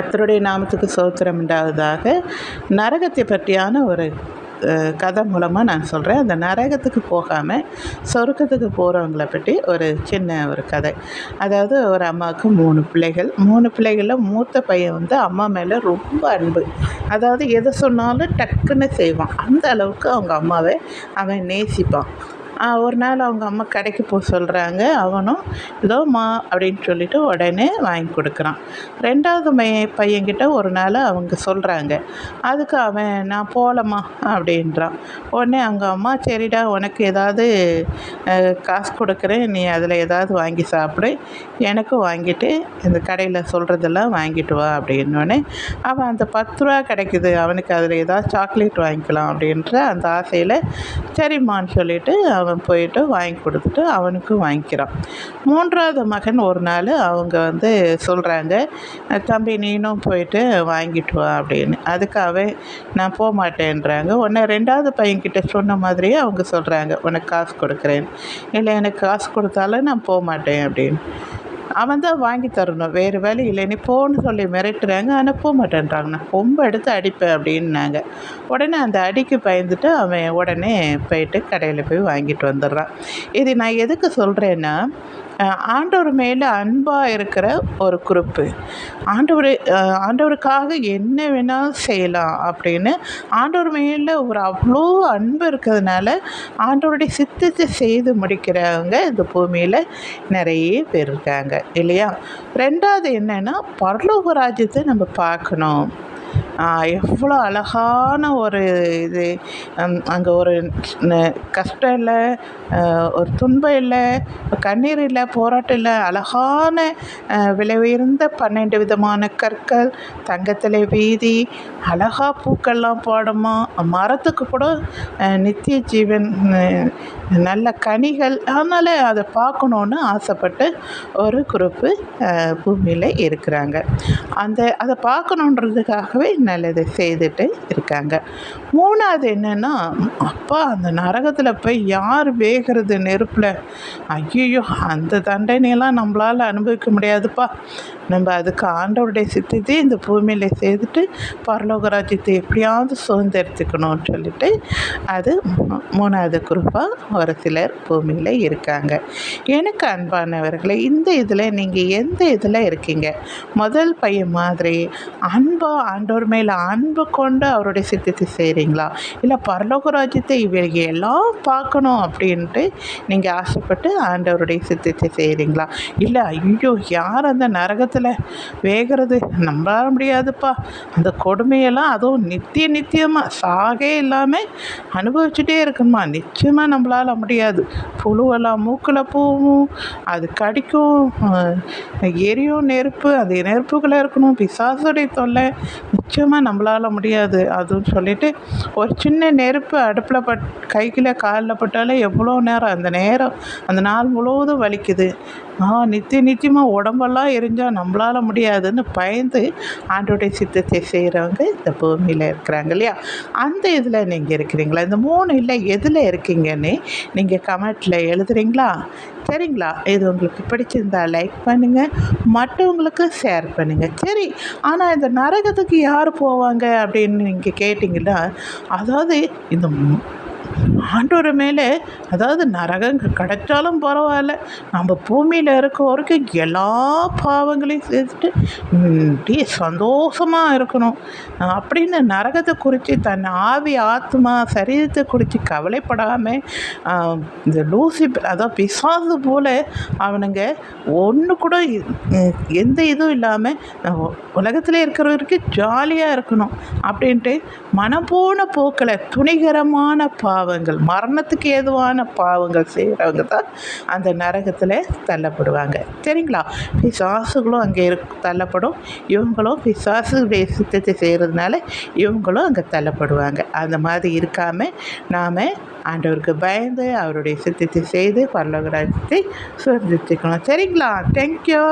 கத்தருடைய நாமத்துக்கு சோத்திரம் உண்டாவதாக நரகத்தை பற்றியான ஒரு கதை மூலமாக நான் சொல்கிறேன் அந்த நரகத்துக்கு போகாமல் சொர்க்கத்துக்கு போகிறவங்கள பற்றி ஒரு சின்ன ஒரு கதை. அதாவது ஒரு அம்மாவுக்கு மூணு பிள்ளைகள். மூணு பிள்ளைகளில் மூத்த பையன் வந்து அம்மா மேலே ரொம்ப அன்பு. அதாவது எதை சொன்னாலும் டக்குன்னு செய்வான். அந்த அளவுக்கு அவங்க அம்மாவை அவன் நேசிப்பான். ஒரு நாள் அவங்க அம்மா கடைக்கு போக சொல்கிறாங்க அவனும் இதோம்மா அப்படின்னு சொல்லிட்டு உடனே வாங்கி கொடுக்குறான். ரெண்டாவது மைய பையன்கிட்ட ஒரு நாள் அவங்க சொல்கிறாங்க அதுக்கு அவன் நான் போகலம்மா அப்படின்றான். உடனே அவங்க அம்மா சரிடா உனக்கு ஏதாவது காசு கொடுக்குறேன். நீ அதில் ஏதாவது வாங்கி சாப்பிடு. எனக்கும் வாங்கிட்டு இந்த கடையில் சொல்கிறதெல்லாம் வாங்கிட்டு வா அப்படின்னோடனே அவன் அந்த பத்து ரூபா கிடைக்குது. அவனுக்கு அதில் ஏதாவது சாக்லேட் வாங்கிக்கலாம் அப்படின்ற அந்த ஆசையில் சரிம்மான்னு சொல்லிட்டு அவன் போயிட்டு வாங்கி கொடுத்துட்டு அவனுக்கும் வாங்கிக்கிறான். மூன்றாவது மகன் ஒரு நாள் அவங்க வந்து சொல்கிறாங்க தம்பி நீனும் போயிட்டு வாங்கிட்டு வா அப்படின்னு. அதுக்காகவே நான் போக மாட்டேன்றாங்க. உடனே ரெண்டாவது பையன்கிட்ட சொன்ன மாதிரியே அவங்க சொல்கிறாங்க உனக்கு காசு கொடுக்குறேன். இல்லை எனக்கு காசு கொடுத்தாலும் நான் போக மாட்டேன் அப்படின்னு. அவன் தான் வாங்கி தரணும். வேறு வேலை இல்லை. நீ போன்னு சொல்லி மிரட்டுறாங்க. ஆனால் போக மாட்டேன்றாங்க. நான் கொம்பை எடுத்து அடிப்பேன் அப்படின்னாங்க. உடனே அந்த அடிக்கு பயந்துட்டு அவன் உடனே போயிட்டு கடையில் போய் வாங்கிட்டு வந்துடுறான். இது நான் எதுக்கு சொல்கிறேன்னா ஆண்டவர் மேலே அன்பாக இருக்கிற ஒரு குரூப்பு ஆண்டவர் ஆண்டவருக்காக என்ன வேணாலும் செய்யலாம் அப்படின்னு ஆண்டவர் மேலே ஒரு அவ்வளோ அன்பு இருக்கிறதுனால ஆண்டவருடைய சித்தத்தை செய்து முடிக்கிறவங்க இந்த பூமியில் நிறைய பேர் இருக்காங்க இல்லையா? ரெண்டாவது என்னென்னா பரலோக ராஜ்யத்தை நம்ம பார்க்கணும். எவ்வளோ அழகான ஒரு இது. அங்கே ஒரு கஷ்டம் இல்லை ஒரு துன்பம் இல்லை கண்ணீர் இல்லை போராட்டம் இல்லை. அழகான ஆஹ் விலை உயர்ந்த பன்னெண்டு விதமான கற்கள் தங்கத்தில் வீதி அழகாக பூக்கள்லாம் பாடுமா. மரத்துக்கு கூட நித்திய ஜீவன் நல்ல கனிகள். அதனால் அதை பார்க்கணுன்னு ஆசைப்பட்டு ஒரு குரூப்பு பூமியில் இருக்கிறாங்க. அந்த அதை பார்க்கணுன்றதுக்காகவே நல்லதை செய்துட்டு இருக்காங்க. மூணாவது என்னென்னா அப்பா அந்த நரகத்தில் போய் யார் வேகிறது நெருப்பில்? ஐயோ அந்த தண்டனையெல்லாம் நம்மளால் அனுபவிக்க முடியாதுப்பா. நம்ம அதுக்கு ஆண்டவருடைய சித்தத்தை இந்த பூமியில் செய்துட்டு பரலோக ராஜ்யத்தை எப்படியாவது சுதந்திரத்துக்கணும்னு சொல்லிட்டு அது மூணாவது குரூப்பாக ஒரு சிலர் பூமியில் இருக்காங்க. எனக்கு அன்பானவர்களே இந்த இதில் நீங்கள் எந்த இதில் இருக்கீங்க? முதல் பையன் மாதிரி அன்பா ஆண்டோர் மேலே அன்பு கொண்டு அவருடைய சித்தத்தை செய்கிறீங்களா இல்லை பரலோக ராஜ்யத்தை இவங்க எல்லாம் பார்க்கணும் அப்படின்ட்டு நீங்கள் ஆசைப்பட்டு ஆண்டவருடைய சித்தத்தை செய்கிறீங்களா இல்லை ஐயோ யார் அந்த நரகத்தில் வேகிறது? நம்ப முடியாதுப்பா. அந்த கொடுமையெல்லாம் அதுவும் நித்திய நித்தியமாக சாகே இல்லாமல் அனுபவிச்சுட்டே இருக்கணுமா? நிச்சயமாக நம்மளால் முடியாது. புழுவெல்லாம் மூக்கில் போகும் அது கடிக்கும். எரியும் நெருப்பு அது நெருப்புக்குள்ளே இருக்கணும். பிசாசுடைய தொல்லை. நிச்சயமாக நம்மளால முடியாது. அதுன்னு சொல்லிட்டு ஒரு சின்ன நெருப்பு அடுப்பில் பட் கையில் காலில் பட்டாலே எவ்வளோ நேரம் அந்த நேரம் அந்த நாள் முழுவதும் வலிக்குது. ஆ நித்திய நித்தியமாக உடம்பெல்லாம் எரிஞ்சால் நம்மளால முடியாதுன்னு பயந்து ஆண்டோடைய சித்தத்தை செய்கிறவங்க இந்த பூமியில் இருக்கிறாங்க இல்லையா? அந்த இதில் நீங்கள் இருக்கிறீங்களா? இந்த மூணு இல்லை எதில் இருக்கீங்கன்னு நீங்கள் கமெண்ட்டில் எழுதுறீங்களா? சரிங்களா? இது உங்களுக்கு பிடிச்சிருந்தா லைக் பண்ணுங்கள் மற்றவங்களுக்கு ஷேர் பண்ணுங்கள் சரி ஆனால் இந்த நரகத்துக்கு யார் யார் போவாங்க அப்படின்னு நீங்கள் கேட்டிங்கன்னா அதாவது இந்த ஆண்டோர் மேலே அதாவது நரகம் கிடைச்சாலும் பரவாயில்ல. நம்ம பூமியில் இருக்க வரைக்கும் எல்லா பாவங்களையும் சேர்த்துட்டு அப்படியே சந்தோஷமாக இருக்கணும். அப்படின்னு நரகத்தை குறித்து தன் ஆவி ஆத்மா சரீரத்தை குறித்து கவலைப்படாமல் இந்த லூசி அதாவது பிசாசு போல் அவனுங்க ஒன்று கூட எந்த இதுவும் இல்லாமல் உலகத்தில் இருக்கிறவருக்கு ஜாலியாக இருக்கணும். அப்படின்ட்டு மனப்போன போக்கில் துணிகரமான பாவங்கள் மரணத்துக்கு ஏதுவான பாவங்கள் செய்கிறவங்க தான் அந்த நரகத்தில் தள்ளப்படுவாங்க. சரிங்களா? பிசாசுகளும் அங்கே இரு தள்ளப்படும். இவங்களும் பிசாசுடைய சித்தத்தை செய்கிறதுனால இவங்களும் அங்கே தள்ளப்படுவாங்க. அந்த மாதிரி இருக்காமல் நாம் ஆண்டவருக்கு பயந்து அவருடைய சித்தத்தை செய்து பரலோக ராஜ்யத்தை சுதந்திரிக்கணும் சரிங்களா? தேங்க்யூ